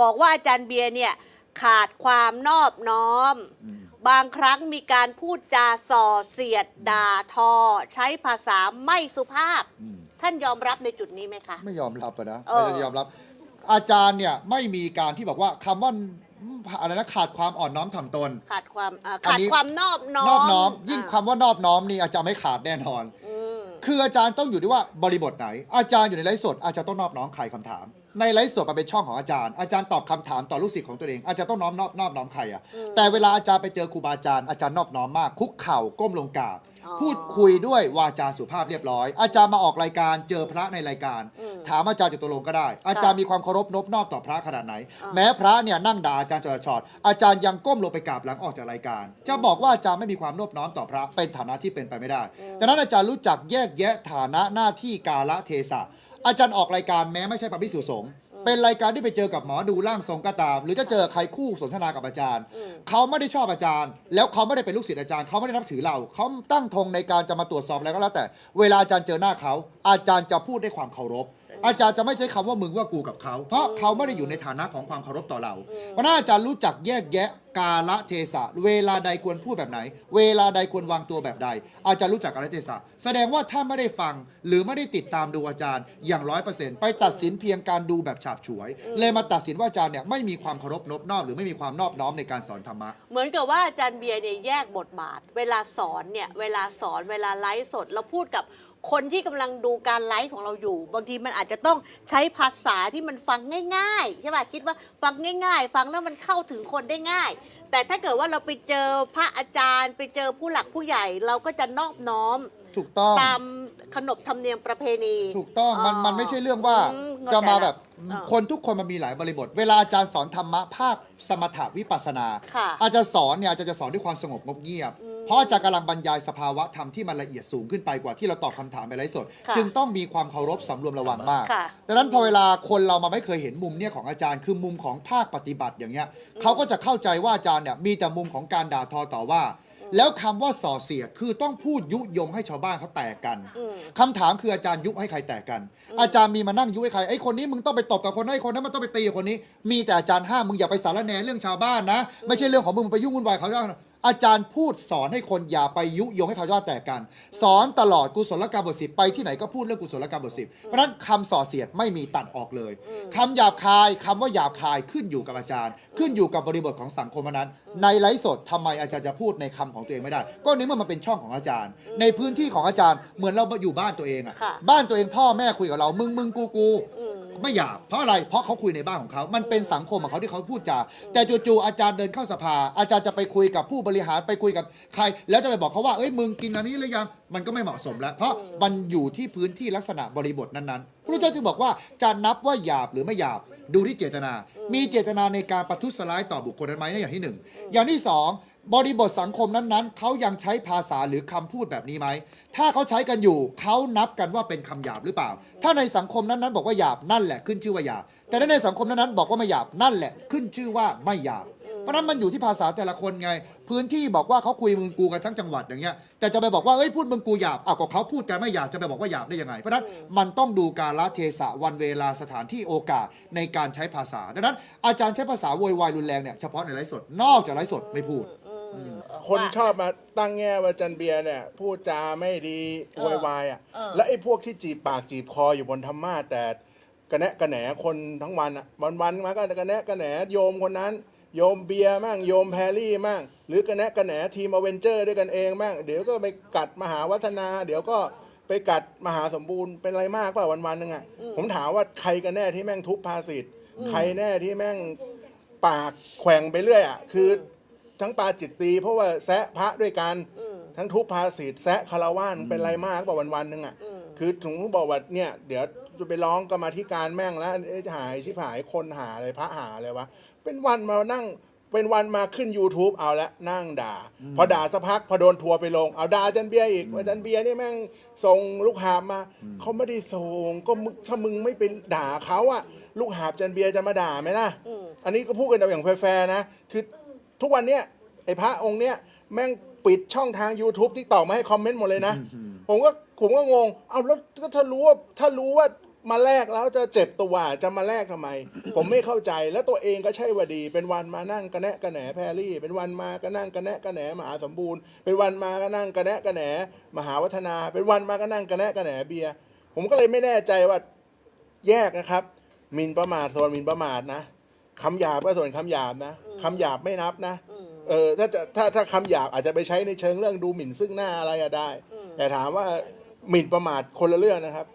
บอกว่าอาจารย์เบียร์เนี่ยขาดความนอบน้อมอืมบางครั้งมีการพูดจาส่อเสียดด่าทอ ใช้ภาษาไม่สุภาพอืมท่านยอมรับในจุดนี้ไหมคะ ไม่ยอมรับอะนะเออ ไม่ยอมรับ อาจารย์เนี่ยไม่มีการที่บอกว่าคำว่าอะไรนะขาดความอ่อนน้อมถ่อมตน ขาดความเอ่ออันขาดนี้ ความนอบน้อมนอบน้อม ยิ่งอะคำว่านอบน้อมนี่อาจารย์ไม่ขาดแน่นอน อืมคืออาจารย์ต้องอยู่ที่ว่าบริบทไหน อาจารย์อยู่ในไลฟ์สดอาจารย์ต้องนอบน้อมใครคำถาม ในไลฟ์สดมันเป็นช่องของอาจารย์ อาจารย์ตอบคำถามต่อลูกศิษย์ของตัวเอง อาจารย์ต้องน้อมนอบนอบน้อมใครอะอืมแต่เวลาอาจารย์ไปเจอครูบาอาจารย์ อาจารย์นอบน้อมมาก คุกเข่าก้มลงกราบ อ๋อพูดคุยด้วยวาจาสุภาพเรียบร้อย อาจารย์มาออกรายการเจอพระในรายการ อืมถามอาจารย์จตุรงค์ก็ได้ อาจารย์มีความเคารพนบนอบต่อพระขนาดไหน อ่า แม้พระเนี่ยนั่งด่าอาจารย์จอดชอดอาจารย์ยังก้มลงไปกราบหลังออกจากรายการ จะบอกว่าอาจารย์ไม่มีความนอบน้อมต่อพระเป็นฐานะที่เป็นไปไม่ได้ดังนั้นอาจารย์รู้จักแยกแยะฐานะหน้าที่กาละเทศะ อาจารย์ออกรายการแม้ไม่ใช่พระภิกษุสงฆ์เป็นรายการที่ไปเจอกับหมอดูร่างทรงก็ตาม หรือจะเจอใครคู่สนทนากับอาจารย์อืมเขาไม่ได้ชอบอาจารย์ แล้วเขาไม่ได้เป็นลูกศิษย์อาจารย์เขาไม่ได้นับถือเรา เขาตั้งธงในการจะมาตรวจสอบอะไรก็แล้วแต่ เวลาอาจารย์เจอหน้าเขา อาจารย์จะพูดด้วยความเคารพ อาจารย์จะไม่ใช้คำว่ามึงว่ากูกับเขา เพราะเขาไม่ได้อยู่ในฐานะของความเคารพต่อเราเพราะฉะนั้นอาจารย์รู้จักแยกแยะกาละเทศะ เวลาใดควรพูดแบบไหน เวลาใดควรวางตัวแบบใด อาจารย์รู้จักกาละเทศะ แสดงว่าถ้าไม่ได้ฟังหรือไม่ได้ติดตามดูอาจารย์อย่างร้อยเปอร์เซ็นต์ไปตัดสินเพียงการดูแบบฉาบฉวย เลยมาตัดสินว่าอาจารย์เนี่ยไม่มีความเคารพนบนอบหรือไม่มีความนอบน้อมในการสอนธรรมะ เหมือนกับว่าอาจารย์เบียร์เนี่ยแยกบทบาท เวลาสอนเนี่ยเวลาสอนเวลาไลฟ์สดเราพูดกับ คนที่กำลังดูการไลฟ์ของเราอยู่ บางทีมันอาจจะต้องใช้ภาษาที่มันฟังง่ายๆใช่ป่ะคิดว่าฟังง่าย ๆ ฟังแล้วมันเข้าถึงคนได้ง่าย แต่ถ้าเกิดว่าเราไปเจอพระอาจารย์ ไปเจอผู้หลักผู้ใหญ่ เราก็จะนอบน้อมถูกต้องตามขนบธรรมเนียมประเพณี ถูกต้องมันอ๋อมันไม่ใช่เรื่องว่าอืมจะมาแบบเข้าใจละคนทุกคนมันมีหลายบริบท เวลาอาจารย์สอนธรรมะภาคสมถะวิปัสสนาค่ะอาจารย์สอนเนี่ยอาจารย์จะสอนด้วยความสงบงบเงียบอืม เพราะอาจารย์กำลังบรรยายสภาวะธรรมที่มันละเอียดสูงขึ้นไปกว่าที่เราตอบคำถามในไลฟ์สด ค่ะจึงต้องมีความเคารพสำรวมระวังมาก ค่ะ ดังนั้นพอเวลาคนเรามาไม่เคยเห็นมุมเนี่ยของอาจารย์คือมุมของภาคปฏิบัติอย่างเงี้ยเขาก็จะเข้าใจว่าอาจารย์เนี่ยมีแต่มุมของการด่าทอต่อว่า แล้วคำว่าส่อเสียดคือต้องพูดยุยงให้ชาวบ้านเขาแตกกันอืม คำถามคืออาจารย์ยุให้ใครแตกกัน อาจารย์มีมานั่งยุให้ใครไอ้คนนี้มึงต้องไปตบกับคนนั้นไอ้คนนั้นมันต้องไปตีกับคนนี้ มีแต่อาจารย์ห้ามมึงอย่าไปสารแหนเรื่องชาวบ้านนะ ไม่ใช่เรื่องของมึงไปยุ่งวุ่นวายเขาได้ อาจารย์พูดสอนให้คนอย่าไปยุยงให้เขายอดแตกกัน สอนตลอดกุศลกรรมบทสิบไปที่ไหนก็พูดเรื่องกุศลกรรมบทสิบเพราะฉะนั้นคำส่อเสียดไม่มีตัดออกเลยอืมคำหยาบคายคำว่าหยาบคายขึ้นอยู่กับอาจารย์ ขึ้นอยู่กับบริบทของสังคมนั้น ในไลฟ์สดทำไมอาจารย์จะพูดในคำของตัวเองไม่ได้ ก็ในเมื่อมันเป็นช่องของอาจารย์ ในพื้นที่ของอาจารย์เหมือนเราอยู่บ้านตัวเองอะค่ะ บ้านตัวเองพ่อแม่คุยกับเรามึงมึงกูกูอืม ไม่หยาบเพราะอะไรเพราะเขาคุยในบ้านของเขามันเป็นสังคมของเขาที่เขาพูดจาแต่จู่ๆอาจารย์เดินเข้าสภา อาจารย์จะไปคุยกับผู้บริหารไปคุยกับใคร แล้วจะไปบอกเขาว่าเอ้ยมึงกินอันนี้หรือยังมันก็ไม่เหมาะสมแล้ว เพราะมันอยู่ที่พื้นที่ลักษณะบริบทนั้นๆพระเจ้าจึงบอกว่าจะนับว่าหยาบหรือไม่หยาบดูที่เจตนา มีเจตนาในการประทุษร้ายต่อบุคคลนั้นไหมนั่นอย่างที่หนึ่งอย่างที่สอง บริบทสังคมนั้นๆ เขายังใช้ภาษาหรือคำพูดแบบนี้ไหม ถ้าเขาใช้กันอยู่ เขานับกันว่าเป็นคำหยาบหรือเปล่า ถ้าในสังคมนั้นๆ บอกว่าหยาบนั่นแหละขึ้นชื่อว่าหยาบ แต่ถ้าในสังคมนั้นๆบอกว่าไม่หยาบนั่นแหละขึ้นชื่อว่าไม่หยาบ เพราะนั้นมันอยู่ที่ภาษาแต่ละคนไง พื้นที่บอกว่าเขาคุยมึงกูกันทั้งจังหวัดอย่างเงี้ย แต่จะไปบอกว่าเอ้ยพูดมึงกูหยาบเอาก็เขาพูดกันไม่หยาบจะไปบอกว่าหยาบได้ยังไง เพราะฉะนั้นมันต้องดูกาลเทศะวันเวลาสถานที่โอกาสในการใช้ภาษา ดังนั้นอาจารย์ใช้ภาษาโวยวายรุนแรงเนี่ยเฉพาะในไลฟ์สด นอกจากไลฟ์สดไม่พูด อื มคนชอบมาตั้งแง่ว่าจันเบียร์เนี่ยพูดจาไม่ดีเออโวยวายอะ เออ และไอ้พวกที่จีบปากจีบคออยู่บนธรรมาสแต่กระแนะกระแหนคนทั้งวันอะวันวันๆมาก็กระแนะกระแหนโยมคนนั้น โยมเบียร์มั่งโยมแพรรี่มั่งหรือกระแนะกระแหนทีมอเวนเจอร์ด้วยกันเองมั่งเดี๋ยวก็ไปกัดมหาวัฒนา เดี๋ยวก็ไปกัดมหาสมบูรณ์เป็นไรมากเปล่าวันวันๆนึงอะผมถามว่าใครกันแน่ที่แม่งทุบภาษิตใครแน่ที่แม่งปากแขว่งไปเรื่อยอะคือ ทั้งปาจิตตีเพราะว่าแซะพระด้วยกัน อืม ทั้งทุบภาษิตแซะคารวานเป็นไรมากกว่าวันวันๆหนึงอะ อืม คือถึงบอกว่าเนี่ย เดี๋ยวจะไปร้องกรรมาธิการแม่งแล้วเอ๊ะหายชิบหายคนหาอะไรพระหาอะไรวะ เป็นวันมานั่งเป็นวันมาขึ้น YouTube เอาละนั่งด่า พอด่าสักพักพอโดนทัวร์ไปลง เอาด่าอาจันเบียร์อีกอาจันเบียร์นี่แม่งส่งลูกหาบมาเขาไม่ได้ส่งก็มึงถ้ามึงไม่ไปด่าเขาอะลูกหาบอาจันเบียร์จะมาด่าไหมล่ะ อืม อันนี้ก็พูดกันอย่างแฟร์ๆนะ คือ ทุกวันเนี้ยไอ้พระองค์เนี้ยแม่งปิดช่องทาง YouTube ที่ต่อมาให้คอมเมนต์หมดเลยนะ ผมก็ผมก็งง เอาแล้วก็ถ้ารู้ว่าถ้ารู้ว่ามาแลกแล้วจะเจ็บตัวจะมาแลกทำไม ผมไม่เข้าใจแล้วตัวเองก็ใช่ว่าดี เป็นวันมานั่งกระแนะกระแหนแพรรี่ เป็นวันมาก็นั่งกระแนะกระแหนมหาสมบูรณ์ เป็นวันมาก็นั่งกระแนะกระแหนมหาวัฒนา เป็นวันมาก็นั่งกระแนะกระแหนเบียร์ผมก็เลยไม่แน่ใจว่าแยกนะครับหมินประมาทส่วนหมินประมาทนะ คำหยาบก็ส่วนคำหยาบนะคำหยาบไม่นับนะอืมเออถ้าจะถ้าถ้าคำหยาบอาจจะไปใช้ในเชิงเรื่องดูหมิ่นซึ่งหน้าอะไรอะได้อืมแต่ถามว่าหมิ่นประมาทคนละเรื่องนะครับ